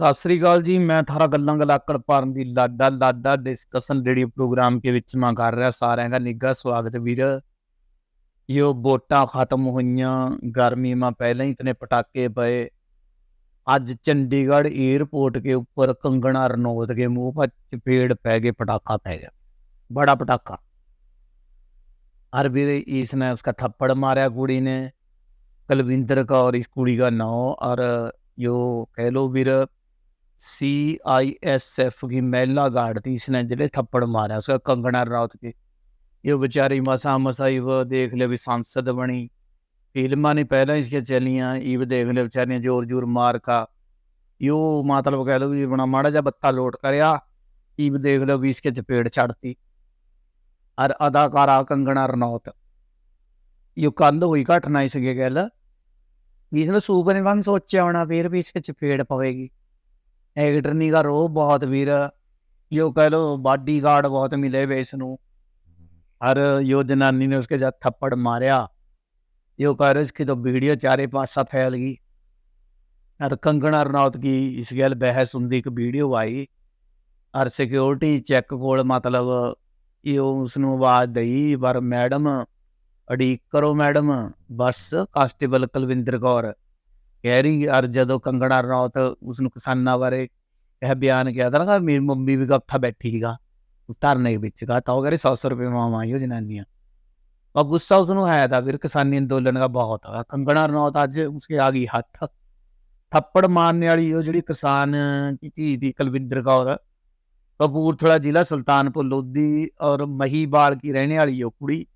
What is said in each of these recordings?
ਸਤਿ ਸ੍ਰੀ ਅਕਾਲ ਜੀ, ਮੈਂ ਥਾਰਾ ਗੱਲਾਂ ਗਲਾਕੜ ਭਰਨ ਦੀ ਲਾਡਾ ਲਾਡਾ ਡਿਸਕਸ਼ਨ ਰੇਡੀਓ ਪ੍ਰੋਗਰਾਮ ਕੇ ਵਿੱਚ ਮੈਂ ਕਰ ਰਿਹਾ, ਸਾਰਿਆਂ ਦਾ ਨਿੱਘਾ ਸਵਾਗਤ ਵੀਰ। ਯੋ ਵੋਟਾਂ ਖਤਮ ਹੋਈਆਂ, ਗਰਮੀ ਮਾ ਪਹਿਲਾਂ ਹੀ ਇਤਨੇ ਪਟਾਕੇ ਪਏ। ਅੱਜ ਚੰਡੀਗੜ੍ਹ 에ਅਰਪੋਰਟ ਕੇ ਉੱਪਰ ਕੰਗਣਾ ਰਣੌਤ ਕੇ ਮੂੰਹ ਪਰ ਚਪੇੜ ਪੈ ਗਏ, ਪਟਾਕਾ ਪੈ ਗਿਆ। ਬੜਾ ਪਟਾਕਾ। ਹਰ ਵੀਰ ਇਸ ਨੇ ਉਸਕਾ ਥੱਪੜ ਮਾਰਿਆ ਕੁੜੀ ਨੇ। ਕਲਵਿੰਦਰ ਕੌਰ ਇਸ ਕੁੜੀ ਦਾ ਨਾਮ ਔਰ ਜੋ ਕਹਿ ਲੋ ਵੀਰ सीआईएसएफ की महिला गार्ड थी इसने जिले थप्पड़ मारा उसका कंगना राउत के ये बेचारी मसा मसाई वो देख ले भी सांसद बनी फिल्मा ने पहला इसके चलियाँ ईव देख ले बेचारियाँ जोर जोर मार का यो मतलब कह लो भी बना माड़ा जा बत्ता लोट कर ईव देख लो भी इसके चपेट चढ़ती और अदाकारा कंगना रनौत यो कल हुई घटना इसके गल इसने सूपर ने सोचा होना फिर भी इसके चपेट पवेगी ਵਿੱਚ ਚਪੇੜ ਪਵੇਗੀ ਐਕਟਰਨੀ ਦਾ ਰੋਹ ਬਹੁਤ ਵੀਰ ਯੋ ਕਹ ਲੋ ਬਾਡੀਗਾਰਡ ਬਹੁਤ ਮਿਲੇ ਵੇ ਇਸ ਨੂੰ और यो जनानी ने उसके साथ थप्पड़ मारा यो कह रहे इसकी तो वीडियो चारे पासा फैल गई और कंगना रनौत की इस गल बहस हुंदी एक वीडियो आई और सिक्योरिटी चेक कोल मतलब ਇਹ ਉਸ ਨੂੰ ਆਵਾਜ਼ ਦਈ ਪਰ ਮੈਡਮ ਅਡੀਕ ਕਰੋ ਮੈਡਮ ਬਸ ਕਾਂਸਟੇਬਲ ਕੁਲਵਿੰਦਰ ਕਹਿਰੀ, ਅਰ ਜਦੋਂ ਕੰਗਣਾ ਰਣੌਤ ਉਸ ਨੂੰ ਕਿਸਾਨਾਂ ਬਾਰੇ ਇਹ ਬਿਆਨ ਕੀਤਾ ਤਾਂ ਨਾ ਮੇਰੀ ਮੰਮੀ ਵੀ ਗੱਫਾ ਬੈਠੀ ਸੀਗਾ ਧਰਨੇ ਵਿੱਚ ਗਾ, ਤਾਂ ਉਹ ਕਹਿੰਦੇ 100 ਰੁਪਏ ਮਾਮਾ ਆਈ ਉਹ ਜਨਾਨੀਆਂ। ਆ ਗੁੱਸਾ ਉਸ ਨੂੰ ਆਇਆ ਤਾਂ ਫਿਰ ਕਿਸਾਨੀ ਅੰਦੋਲਨ ਦਾ ਬਹੁਤ ਆ। ਕੰਗਣਾ ਰਣੌਤ ਅੱਜ ਉਸਕੇ ਆ ਗਈ ਹੱਥ। ਥੱਪੜ ਮਾਰਨੇ ਵਾਲੀ ਉਹ ਜਿਹੜੀ ਕਿਸਾਨ ਕੀ ਧੀ ਦੀ ਕਲਵਿੰਦਰ ਕੌਰ, ਕਪੂਰਥਲਾ ਜ਼ਿਲ੍ਹਾ ਸੁਲਤਾਨਪੁਰ ਲੋਧੀ ਔਰ ਮਹੀਵਾਲ ਕੀ ਰਹਿਣੇ ਵਾਲੀ ਉਹ ਕੁੜੀ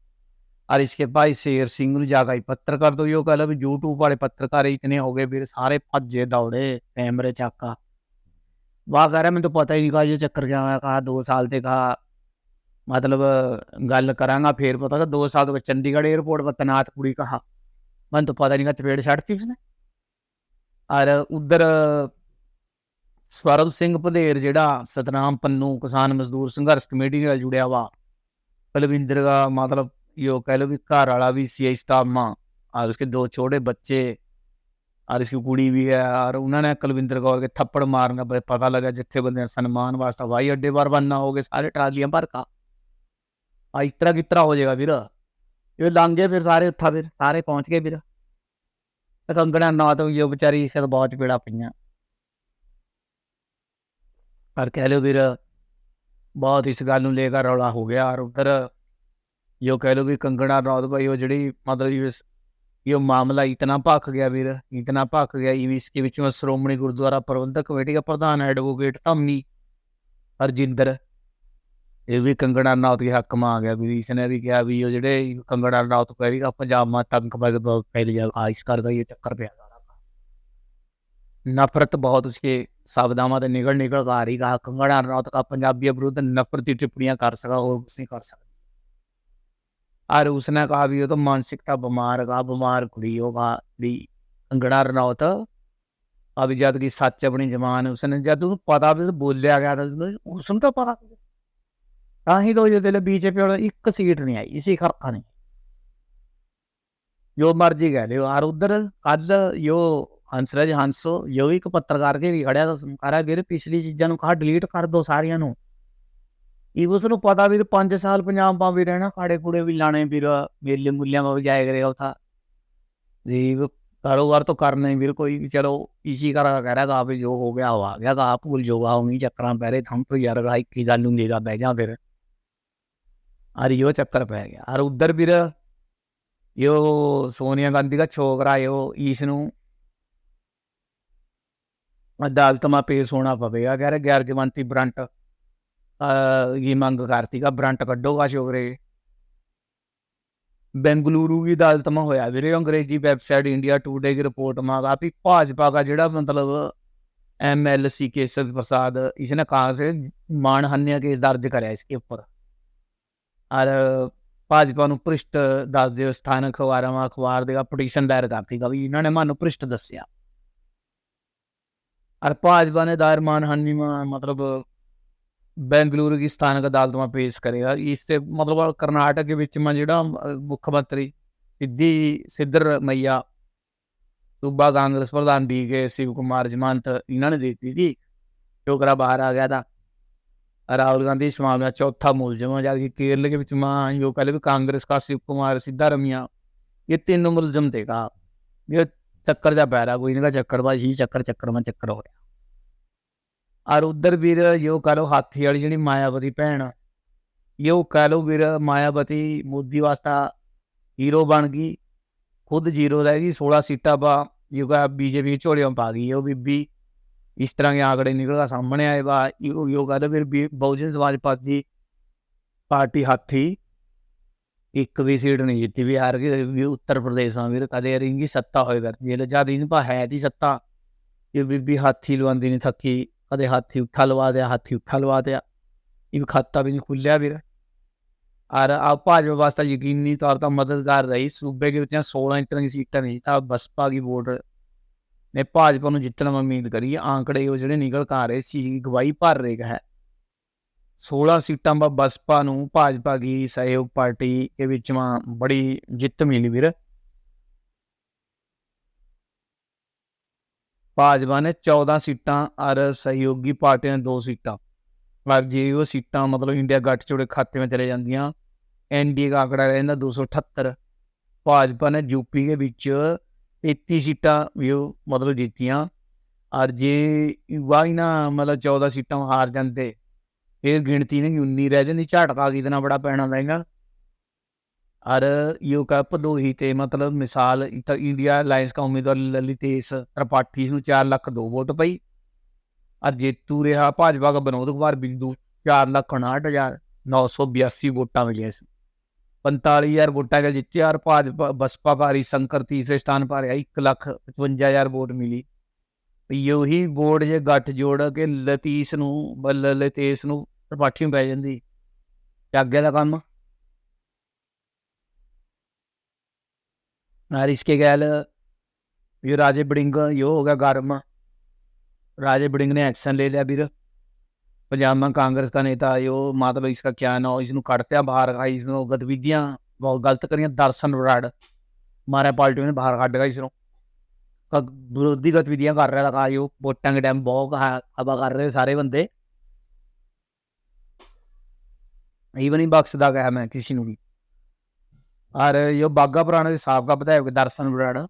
और इसके भाई शेर सिंह ਨੂੰ ਜਾ ਕੇ ਪੱਤਰ ਕਰ ਦੋ यो कह लो भी यूट्यूब वाले पत्रकार इतने हो गए फिर सारे भज्जे दौड़े कैमरे चाका वाह कह रहा मैं तो पता ही नहीं कहा ये चक्कर क्या है कहा दो साल ते कहा मतलब गल करांगा फिर पता दो साल तो चंडीगढ़ एयरपोर्ट पर तैनात कुड़ी कहा मन तो पता नहीं कहा चपेट छड़ती उसने और उधर ਸਵਰਨ ਸਿੰਘ ਭਦੇਰ ਜਿਹੜਾ ਸਤਨਾਮ ਪੰਨੂ ਕਿਸਾਨ ਮਜ਼ਦੂਰ ਸੰਘਰਸ਼ ਕਮੇਟੀ ਨਾਲ ਜੁੜਿਆ ਵਾ ਕੁਲਵਿੰਦਰ ਦਾ मतलब यो कह लो भी घर वाला भी सी स्टाफ मां और उसके दो छोटे बच्चे और इसकी कुड़ी भी है और उन्होंने कुलविंदर कौर के थप्पड़ मारना पता लगा जिथे बंदे सम्मान वास्ते हवाई अड्डे पर बनना हो गए सारे ट्रालियां भर का आ इतना कितना हो जाएगा फिर ये लांगे फिर सारे उठा फिर सारे पहुंच गए फिर कंगना ना तो ये बेचारी इसके तो बहुत पीड़ा पईयां पर कह लो फिर बहुत इस गल ਨੂੰ ਲੈ ਕੇ ਰੌਲਾ ਹੋ ਗਿਆ ਔਰ ਉਧਰ ਯੋ ਕਹਿ ਲੋ ਕਿ ਕੰਗਣਾ ਰੌਦ ਭਾਈ, ਉਹ ਜਿਹੜੀ ਮਤਲਬ ਇਹ ਮਾਮਲਾ ਇਤਨਾ ਭੱਖ ਗਿਆ ਵੀਰ, ਇਤਨਾ ਭੱਖ ਗਿਆ ਈਵੀਸ ਕੇ ਵਿੱਚ ਮੈਂ ਸ਼੍ਰੋਮਣੀ ਗੁਰਦੁਆਰਾ ਪ੍ਰਬੰਧਕ ਕਮੇਟੀ ਦਾ ਪ੍ਰਧਾਨ ਐਡਵੋਕੇਟ ਧੰਮੀ ਹਰਜਿੰਦਰ। ਇਹ ਵੀ ਕੰਗਣਾ ਨਾਥ ਦੇ ਹੱਕ ਮਾ ਆ ਗਿਆ ਵੀ ਇਸ ਵੀ ਕਿਹਾ ਵੀ ਉਹ ਜਿਹੜੇ ਕੰਗਣਾ ਨਾਥ ਪਹਿਰੀ ਦਾ ਪੰਜਾਬ ਮਾ ਤੰਕ ਬਗ ਫੈਲ ਗਿਆ ਆਇਸ਼ ਕਰਦਾ ਇਹ ਚੱਕਰ ਪਿਆ ਜਾ ਨਫ਼ਰਤ ਬਹੁਤ ਉਸਕੇ ਸ਼ਬਦਾਂ ਦੇ ਨਿਕਲ ਨਿਕਲ ਆ ਰਹੀ ਕਹਾ ਕੰਗਣਾ ਨਾਥ ਦਾ ਪੰਜਾਬੀ ਵਿਰੁੱਧ ਨਫ਼ਰਤੀ ਟਿੱਪਣੀਆਂ ਕਰ ਸਕਾ ਹੋਰ ਕੁਝ ਨਹੀਂ ਕਰ ਸਕਦਾ। और उसने कहा भी वो तो मानसिकता बीमार का बीमार कुड़ी होगा भी अंगड़ा रनौत अब जद की सच अपनी जमान उसने जद उसको पता भी बोलिया गया था उसने तो पता ਤਾਂ ਹੀ ਦੋ ਜਿਹੜੇ ਬੀਜੇਪੀ ਵਾਲਾ ਇੱਕ ਸੀਟ ਨਹੀਂ ਆਈ ਇਸੇ ਕਰਕੇ ਨਹੀਂ ਜੋ ਮਰਜੀ ਕਹਿ ਲਿਓ ਔਰ ਉਧਰ ਅੱਜ ਯੋ ਹੰਸਰਾਜ ਹੰਸੋ ਯੋ ਇੱਕ ਪੱਤਰਕਾਰ ਕੇ ਖੜਿਆ ਤਾਂ ਕਰਾ ਵੀਰ ਪਿਛਲੀ ਚੀਜ਼ਾਂ ਨੂੰ ਕਹਾ ਡਿਲੀਟ ਕਰ ਦੋ ਸਾਰੀਆਂ ਨੂੰ ਈਵਸ ਨੂੰ ਪਤਾ ਵੀ 5 ਸਾਲ ਪੰਜਾਬ ਵੀ ਰਹਿਣਾ ਪਾੜੇ ਕੂੜੇ ਵੀ ਲਾਣੇ ਵੀਰ ਮੇਲੇ ਮੁੱਲਿਆਂ ਮਾ ਵੀ ਜਾਇਆ ਉਥਾ ਜੀ ਕਾਰੋਬਾਰ ਤੋਂ ਕਰਨਾ ਵੀਰ ਕੋਈ ਵੀ ਚਲੋ ਇਸੀ ਕਰਾ ਕਹਰਾਗਾ ਆਪੇ ਜੋ ਹੋ ਗਿਆ ਹੋ ਗਿਆ ਗਾ, ਭੁੱਲ ਜੋਗਾ ਹੋਣੀ ਚੱਕਰਾਂ ਪੈਰੇ ਥੰਮ ਤੋਂ ਯਾਰ ਰਾਈ ਕੀ ਗੱਲ ਨੂੰ ਦੇਗਾ ਬਹਿ ਜਾ ਫਿਰ। ਅਰ ਯੋ ਚੱਕਰ ਪੈ ਗਿਆ। ਅਰ ਉਧਰ ਵੀਰ ਯੋ ਸੋਨੀਆ ਗਾਂਧੀ ਦਾ ਛੋਕਰਾ ਯੋ ਈਸ਼ ਨੂੰ ਅਦਾਲਤ ਮਾ ਪੇਸ਼ ਹੋਣਾ ਪਵੇਗਾ ਗੈਰ ਗੈਰ ਜਮਾਨਤੀ ਬ੍ਰਾਂਟ। ये मंग करती का ब्रंट कड्डोगा छोकरे बेंगलुरु की अदालत में होया वीरे अंग्रेजी वेबसाइट इंडिया टुडे की रिपोर्ट में काफी भाजपा का जड़ा मतलब एम एल सी केसर प्रसाद इसने कहा से मानहानि केस दर्ज कराया इसके ऊपर और भाजपा ਨੂੰ ਭ੍ਰਿਸ਼ਟ ਦੱਸ ਦਿਓ ਸਥਾਨਕ ਅਖਬਾਰਾਂ ਮਾ ਅਖਬਾਰ ਦੇਗਾ ਪਟੀਸ਼ਨ ਦਾਇਰ ਕਰਤੀ ਗਾ ਵੀ ਇਹਨਾਂ ਨੇ ਮਾਨੂੰ ਭ੍ਰਿਸ਼ਟ ਦੱਸਿਆ और भाजपा ने दायर मानहानि में मतलब बेंगलुरु की स्थानिक अदालत में पेश करेगा इससे मतलब कर्नाटक के बीच में जो मुख्यमंत्री सिद्धि सिद्धर मैया सूबा कांग्रेस प्रधान डी के शिव कुमार जमानत इन्होंने दे दी थी टोकरा बाहर आ गया था राहुल गांधी इस मामला चौथा मुलजम है जबकि केरल के बीच में जो कल भी कांग्रेस का शिव कुमार सिद्धा रमिया ये तीनों मुलजम थे कहा ये चक्कर जा पै रहा कोई इनका चक्कर बाजी चक्कर चक्कर में चक्कर हो रहा ਔਰ ਉਧਰ ਵੀਰ ਯੋ ਕਹ ਲੋ ਹਾਥੀ ਵਾਲੀ ਜਿਹੜੀ ਮਾਇਆਵਤੀ ਭੈਣ, ਯੋ ਕਹ ਲੋ ਵੀਰ ਮਾਇਆਵਤੀ ਮੋਦੀ ਵਾਸਤਾ ਹੀਰੋ ਬਣ ਗਈ, ਖੁਦ ਜ਼ੀਰੋ ਰਹਿ ਗਈ 16 ਸੀਟਾਂ ਬਾ ਯੋਗਾ ਬੀਜੇਪੀ ਝੋਲੀਆਂ ਪਾ ਗਈ, ਉਹ ਬੀਬੀ ਇਸ ਤਰ੍ਹਾਂ ਦੇ ਆંકੜੇ ਨਿਕਲਦਾ ਸਾਹਮਣੇ ਆਏ ਬਾ ਯੋਗਾ ਦਾ ਫਿਰ ਬਹੁਜਨ ਸਮਾਜ ਪਾਰਟੀ ਪਾਰਟੀ ਹਾਥੀ, ਇੱਕ ਵੀ ਸੀਟ ਨਹੀਂ ਜਿੱਤੀ ਵੀ ਹਾਰ ਗਈ, ਵੀ ਉੱਤਰ ਪ੍ਰਦੇਸ਼ ਆ ਵੀਰ ਕਦੇ ਰਿੰਗੀ ਸੱਤਾ ਹੋਏ ਕਰਦੀ ਇਹ ਜਦ ਇਹਨਾਂ ਪਾ ਹੈ ਦੀ ਸੱਤਾ ਇਹ ਬੀਬੀ ਹਾਥੀ ਲਵਾਂਦੀ ਨਹੀਂ ਥੱਕੀ ਕਦੇ ਹਾਥੀ ਉੱਠਾ ਲਵਾ ਦਿਆ, ਹਾਥੀ ਉੱਠਾ ਲਵਾ ਦਿਆ। ਇਹ ਖਾਤਾ ਵੀ ਨਹੀਂ ਖੁੱਲਿਆ ਵੀਰ। ਔਰ ਆ ਭਾਜਪਾ ਵਾਸਤੇ ਯਕੀਨੀ ਤੌਰ ਤੇ ਮਦਦਗਾਰ ਰਹੀ। ਸੂਬੇ ਦੇ ਵਿੱਚ 16 ਇੰਚ ਦੀ ਸੀਟਾਂ ਨਹੀਂ ਤਾਂ ਬਸਪਾ ਦੀ ਵੋਟ ਨੇ ਭਾਜਪਾ ਨੂੰ ਜਿੱਤਣ ਦੀ ਉਮੀਦ ਕਰੀ। ਆંકੜੇ ਉਹ ਜਿਹੜੇ ਨਿਕਲ ਆ ਰਹੇ ਸੀ ਗਵਾਈ ਭਰ ਰਹੇ ਹੈ। 16 ਸੀਟਾਂ ਬਾ ਬਸਪਾ ਨੂੰ ਭਾਜਪਾ ਦੀ ਸਹਿਯੋਗ ਪਾਰਟੀ ਦੇ ਵਿੱਚ ਬੜੀ ਜਿੱਤ ਮਿਲੀ ਵੀਰ। ਭਾਜਪਾ ਨੇ 14 ਸੀਟਾਂ ਔਰ ਸਹਿਯੋਗੀ ਪਾਰਟੀਆਂ ਨੇ 2 ਸੀਟਾਂ। ਪਰ ਜੇ ਉਹ ਸੀਟਾਂ ਮਤਲਬ ਇੰਡੀਆ ਗੱਠਜੋੜ ਖਾਤੇ ਵਿੱਚ ਚਲੇ ਜਾਂਦੀਆਂ ਐਨਡੀਏ ਦਾ ਆંકੜਾ ਰਹਿੰਦਾ 278 ਭਾਜਪਾ ਨੇ ਯੂਪੀ ਦੇ ਵਿੱਚ 33 ਸੀਟਾਂ ਵੀ ਮਤਲਬ ਜਿੱਤੀਆਂ। ਔਰ ਜੇ ਵਾਈ ਨਾ ਮਤਲਬ 14 ਸੀਟਾਂ ਹਾਰ ਜਾਂਦੇ, ਫਿਰ ਗਿਣਤੀ ਨੇ 19 ਰਹਿ ਜਾਂਦੀ, ਝਟਕਾ ਕਿਤਨਾ ਬੜਾ ਪੈਣਾ ਮਹਿੰਗਾ। और यो कप दो ही थे मतलब मिसाल तो इंडिया अलायंस का उम्मीदवार ललितेश त्रिपाठी ਨੂੰ 4 ਲੱਖ ਦੋ ਵੋਟ ਪਈ और ਜੇਤੂ ਰਿਹਾ ਭਾਜਪਾ ਦਾ ਵਿਨੋਦ ਕੁਮਾਰ ਬਿੰਦੂ 4 ਲੱਖ 59982 ਵੋਟਾਂ ਮਿਲੀਆਂ ਸੀ 45000 ਵੋਟਾਂ ਕੇ ਜਿੱਤੇ ਔਰ ਭਾਜਪਾ ਬਸਪਾ का हरिशंकर तीसरे स्थान पर आया 1 ਲੱਖ 55000 ਵੋਟ ਮਿਲੀ ਯੋਹੀ ਵੋਟ ਜੇ ਗੱਠ ਜੋੜ ਕੇ ਲਤੀਸ਼ ਨੂੰ ਬੱਲ ਲਤੇਸ਼ ਨੂੰ त्रिपाठी ਨੂੰ ਪੈ ਜਾਂਦੀ ਚੱਗੇ ਦਾ ਕੰਮ और इसके गैल ये राजे बड़िंग यो हो गया गर्म राजे बड़िंग ने एक्शन ले लिया ਵੀਰ ਪੰਜਾਬ में कांग्रेस का नेता यो मतलब इसका क्या ना इसनु ਕੱਢਤਿਆ ਬਾਹਰ ਆ ਇਸ ਨੂੰ ਗਤੀਵਿਧੀਆਂ ਬਹੁਤ ਗਲਤ ਕਰੀਆਂ ਦਰਸ਼ਨ ਬਰਾੜ ਮਾਰੇ ਪਾਰਟੀ ਨੇ ਬਾਹਰ ਕੱਢ ਗਿਆ ਇਸ ਨੂੰ ਕ- ਵਿਰੋਧੀ ਗਤੀਵਿਧੀਆਂ ਕਰ ਰਿਹਾ ਲਗਾ ਯੋ ਵੋਟਾਂ ਦੇ ਟਾਈਮ ਬਹੁਤ ਹਵਾ ਕਰ ਰਹੇ ਸਾਰੇ ਬੰਦੇ ਈਵਨ ਹੀ ਬਖਸ਼ਦਾ ਗਿਆ ਮੈਂ ਕਿਸੇ ਨੂੰ ਵੀ ਔਰ ਜੋ ਬਾਗਾ ਪੁਰਾਣੇ ਦੇ ਸਾਬਕਾ ਵਿਧਾਇਕ ਦਰਸ਼ਨ ਬਰਾੜ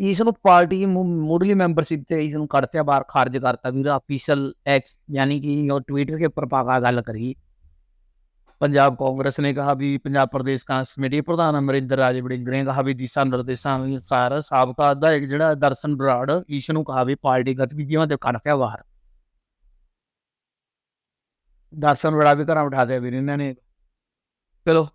ਇਸ ਨੂੰ ਪਾਰਟੀ ਮੁ- ਮੁੱਢਲੀ ਮੈਂਬਰਸ਼ਿਪ ਤੇ ਇਸ ਨੂੰ ਕੱਢਤਿਆ ਬਾਹਰ ਖਾਰਜ ਕਰਤਾ ਵੀਰ ਅਫੀਸ਼ੀਅਲ ਐਕਸ ਯਾਨੀ ਕਿ ਉਹ ਟਵਿੱਟਰ के ऊपर पाका ਗੱਲ ਕਰੀ ਪੰਜਾਬ ਕਾਂਗਰਸ ਨੇ ਕਹਾ ਵੀ ਪੰਜਾਬ ਪ੍ਰਦੇਸ਼ ਕਾਂਗਰਸ ਕਮੇਟੀ ਪ੍ਰਧਾਨ ਅਮਰਿੰਦਰ ਰਾਜ ਬੜਿੰਗ ਨੇ ਕਹਾ ਵੀ ਦਿਸ਼ਾ ਨਿਰਦੇਸ਼ਾਂ ਅਨੁਸਾਰ ਸਾਬਕਾ ਵਿਧਾਇਕ ਜਿਹੜਾ ਦਰਸ਼ਨ ਬਰਾੜ ਇਸ ਨੂੰ ਕਹਾ ਵੀ ਪਾਰਟੀ ਗਤੀਵਿਧੀਆਂ ਤੇ ਕੱਢਤਿਆ ਬਾਹਰ ਦਰਸ਼ਨ ਬੜਾ ਵੀ ਘਰਾਂ ਉਠਾ ਦਿਆ ਵੀਰ ਇਹਨਾਂ ਨੇ ਚਲੋ